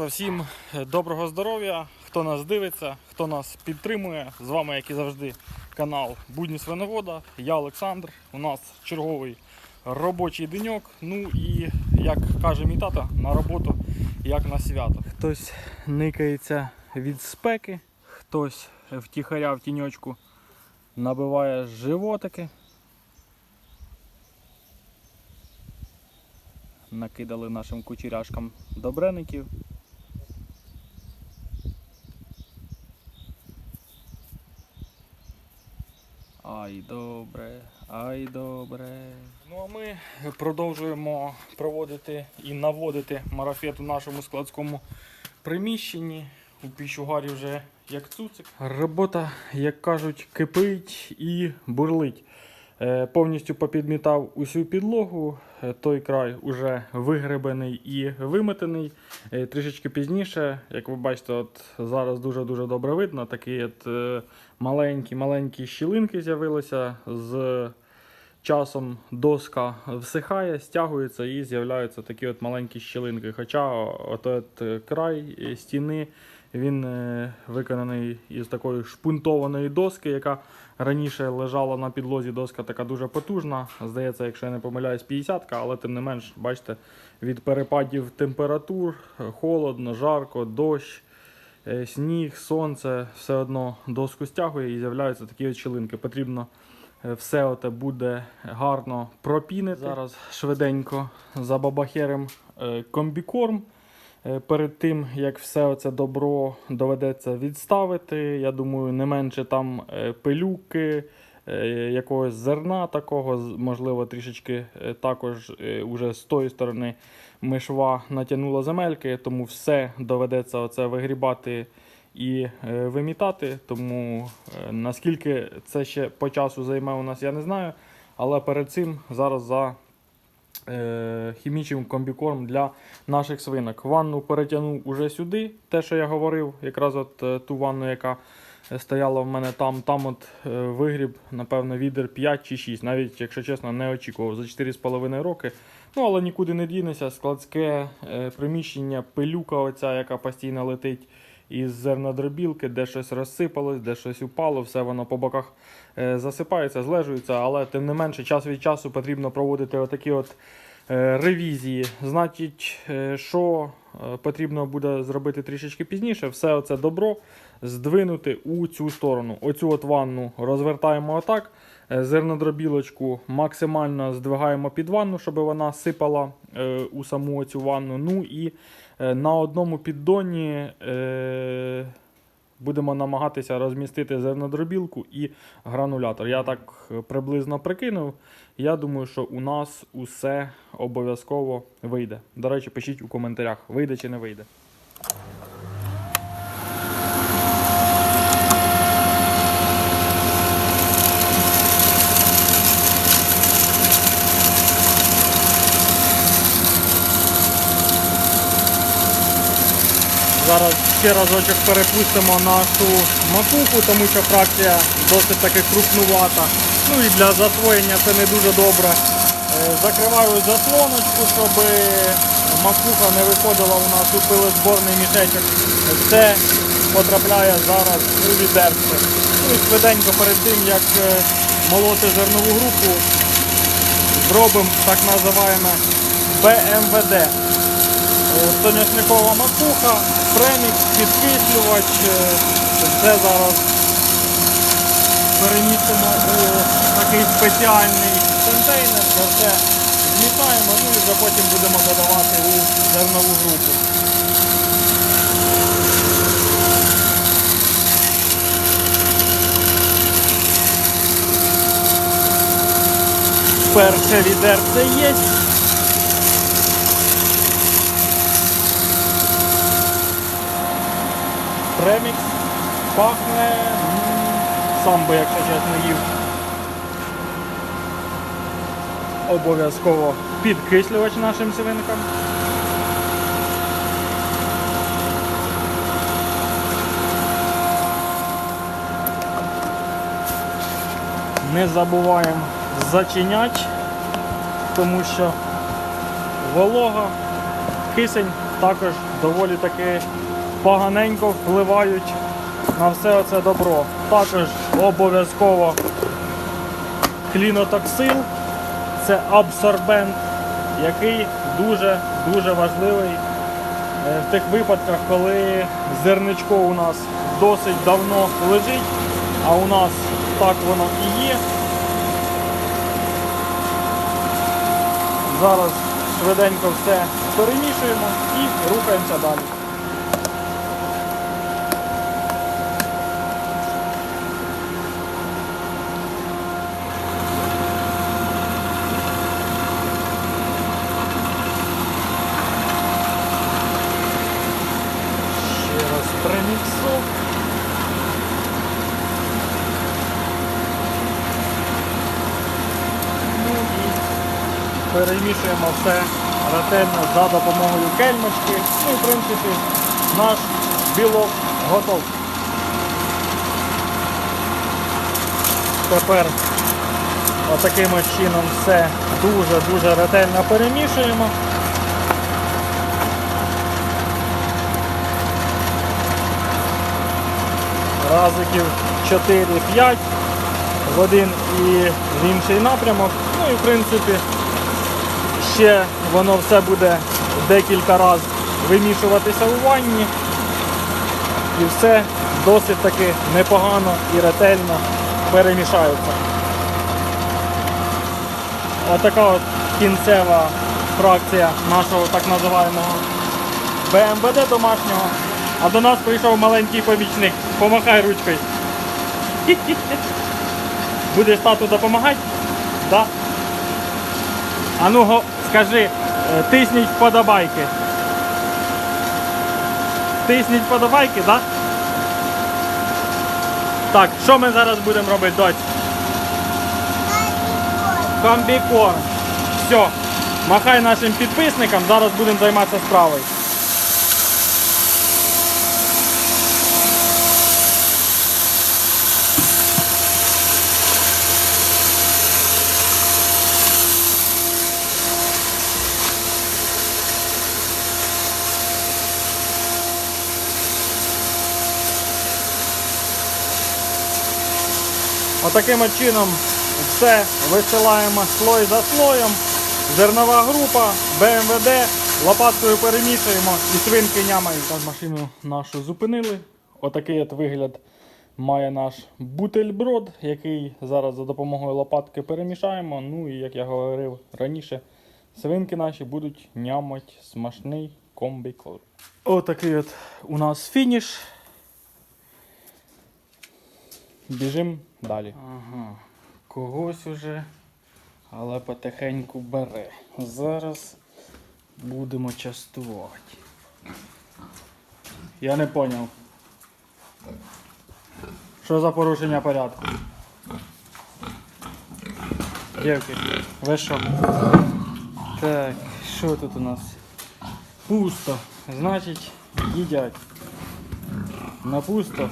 Товариство, всім доброго здоров'я. Хто нас дивиться, хто нас підтримує. З вами, як і завжди, канал Будні Свиновода. Я Олександр. У нас черговий робочий деньок. Ну і як каже мій тато, на роботу, як на свято. Хтось никається від спеки, хтось втіхаря в тіньочку набиває животики. Накидали нашим кучеряшкам добреників. Ай добре, ай добре. Ну а ми продовжуємо проводити і наводити марафет у нашому складському приміщенні. У піщугарі вже як цуцик. Робота, як кажуть, кипить і бурлить. Е, Повністю попідмітав усю підлогу. Е, Той край уже вигребений і виметений. Е, Трішечки пізніше, як ви бачите, от зараз дуже-дуже добре видно. Такі от маленькі-маленькі щілинки з'явилися. З часом доска всихає, стягується і з'являються такі от маленькі щілинки. Хоча от, край стіни він е, виконаний із такої шпунтованої доски, яка раніше лежала на підлозі. Доска така дуже потужна. Здається, якщо я не помиляюсь, 50-ка, але тим не менш, бачите, від перепадів температур, холодно, жарко, дощ. е, Сніг, сонце, все одно доску стягує і з'являються такі от щілинки. Потрібно е, все оте буде гарно пропінити. Зараз швиденько забабахерим е, комбікорм. Е, Перед тим, як все це добро доведеться відставити, я думаю, не менше там е, пилюки, е, якогось зерна такого, можливо, трішечки також уже з тої сторони мишва натягнула земельки, тому все доведеться оце вигрібати і вимітати. Тому наскільки це ще по часу займе у нас, я не знаю. Але перед цим зараз за е, хімічним комбікорм для наших свинок. Ванну перетягнув уже сюди, те, що я говорив, якраз от е, ту ванну, яка е, стояла в мене там, там от вигріб, напевно, відер 5 чи 6. Навіть, якщо чесно, не очікував за 4,5 роки. Ну, але нікуди не дінеся. Складське приміщення, пилюка, оця, яка постійно летить із зернодробілки, де щось розсипалось, де щось упало, все воно по боках е, засипається, злежується, але тим не менше, час від часу потрібно проводити отакі от е, ревізії. Значить, е, що потрібно буде зробити трішечки пізніше, все оце добро здвинути у цю сторону. Оцю от ванну розвертаємо отак. Зернодробілочку максимально здвигаємо під ванну, щоб вона сипала у саму цю ванну. Ну і на одному піддоні е, будемо намагатися розмістити зернодробілку і гранулятор. Я так е, приблизно прикинув. Я думаю, що у нас усе обов'язково вийде. До речі, пишіть у коментарях, вийде чи не вийде. Зараз ще разочок перепустимо нашу макуху, тому що фракція досить таки крупнувата. Ну і для засвоєння це не дуже добре. Е, Закриваю заслоночку, щоб макуха не виходила у нас у пилозборний мішечок. Все потрапляє зараз у відерце. Ну і швиденько перед тим, як е, молоти зернову групу, зробимо так називаємо БМВД. Соняшникова макуха, премікс, підкислювач. е, Це зараз перемістимо у такий спеціальний контейнер, де все змітаємо, ну і вже потім будемо додавати у зернову групу. Перше відерце є. Премікс пахне. Сам би, якщо чесно, їв. Обов'язково підкислювач нашим свинкам. Не забуваємо зачиняти, тому що волога, кисень також доволі таки поганенько впливають на все це добро. Також обов'язково клінотоксил це абсорбент, який дуже-дуже важливий е, в тих випадках, коли зерничко у нас досить давно лежить, а у нас так воно і є. Зараз швиденько все перемішуємо і рухаємося далі. Ще раз приміксу. Ну і перемішуємо все ретельно за допомогою кельмочки. Ну і в принципі наш білок готовий. Тепер отаким от чином все дуже-дуже ретельно перемішуємо. Разиків 4-5 в один і в інший напрямок. Ну і в принципі ще воно все буде декілька разів вимішуватися у ванні. І все досить таки непогано і ретельно перемішається. Отака от кінцева фракція нашого так називаємого БМВД домашнього. А до нас прийшов маленький помічник. Помахай ручкою. Будеш тату допомагати? Да? А ну го, скажи, е, тисніть вподобайки. Тисніть вподобайки, да? Так, що ми зараз будемо робити, доць? Комбікорм. Все. Махай нашим підписникам, зараз будемо займатися справою. Отаким от чином все висилаємо слой за слоєм. Зернова група, БМВД, лопаткою перемішуємо і свинки нямають. Так, машину нашу зупинили. Отакий от вигляд має наш бутельброд, який зараз за допомогою лопатки перемішаємо. Ну і як я говорив раніше, свинки наші будуть нямать смачний комбікорм. Отакий от у нас фініш. Біжим далі. Ага, когось уже, але потихеньку бере. Зараз будемо частувати. Я не поняв. Що за порушення порядку? Дівки, ви що? Так, що тут у нас? Пусто. Значить, їдять. На пусто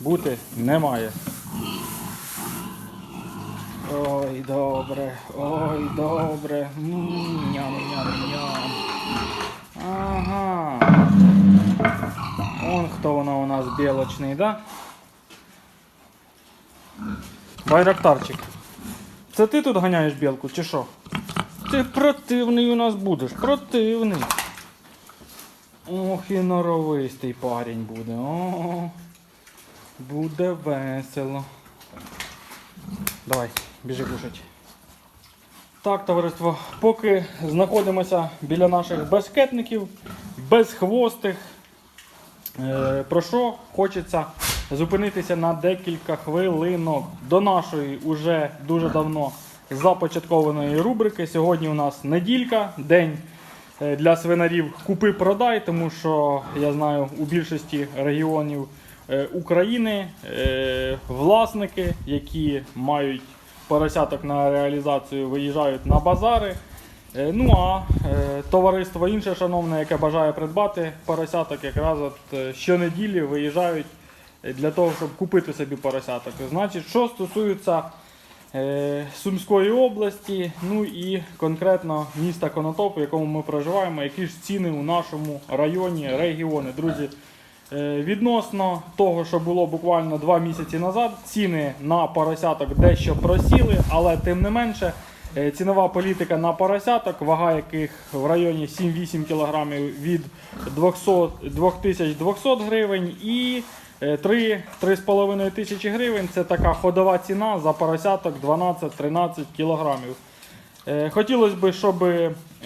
бути немає. Ой, добре, ой, добре. Ням-ням-ням. Ага. Он хто воно у нас білочний, да? Байрактарчик. Це ти тут ганяєш білку, чи що? Ти противний у нас будеш, противний. Ох і норовистий парень буде. О, буде весело. Давай, біжи кушать. Так, товариство, поки знаходимося біля наших безкетників, безхвостих, е, про що хочеться зупинитися на декілька хвилинок до нашої уже дуже давно започаткованої рубрики. Сьогодні у нас неділька, день е, для свинарів купи-продай, тому що я знаю, у більшості регіонів е, України власники, які мають поросяток на реалізацію, виїжджають на базари. Е, Ну а е, товариство інше, шановне, яке бажає придбати поросяток, якраз от е, щонеділі виїжджають для того, щоб купити собі поросяток. Значить, що стосується Сумської області, ну і конкретно міста Конотоп, в якому ми проживаємо, які ж ціни у нашому районі, регіони. Друзі, відносно того, що було буквально два місяці назад, ціни на поросяток дещо просіли, але тим не менше. е, Цінова політика на поросяток, вага яких в районі 7-8 кг від 200, 2200 гривень і е, 3-3,5 тисячі гривень. Це така ходова ціна за поросяток 12-13 кілограмів. Е, Хотілося б, щоб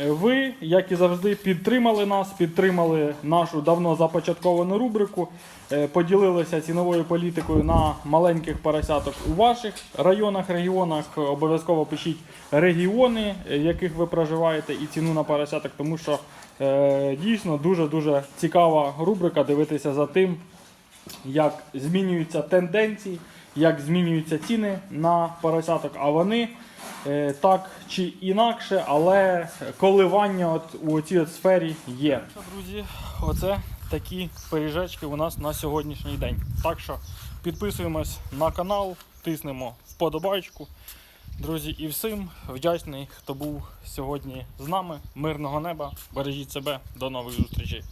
ви, як і завжди, підтримали нас, підтримали нашу давно започатковану рубрику, е, поділилися ціновою політикою на маленьких поросяток у ваших районах, регіонах. Обов'язково пишіть регіони, е, в яких ви проживаєте, і ціну на поросяток, тому що е, дійсно дуже-дуже цікава рубрика дивитися за тим, як змінюються тенденції, як змінюються ціни на поросяток, а вони е, так чи інакше, але коливання от у цій от сфері є. Друзі, оце такі пиріжечки у нас на сьогоднішній день. Так що підписуємось на канал, тиснемо вподобайку. Друзі, і всім вдячний, хто був сьогодні з нами. Мирного неба, бережіть себе, до нових зустрічей.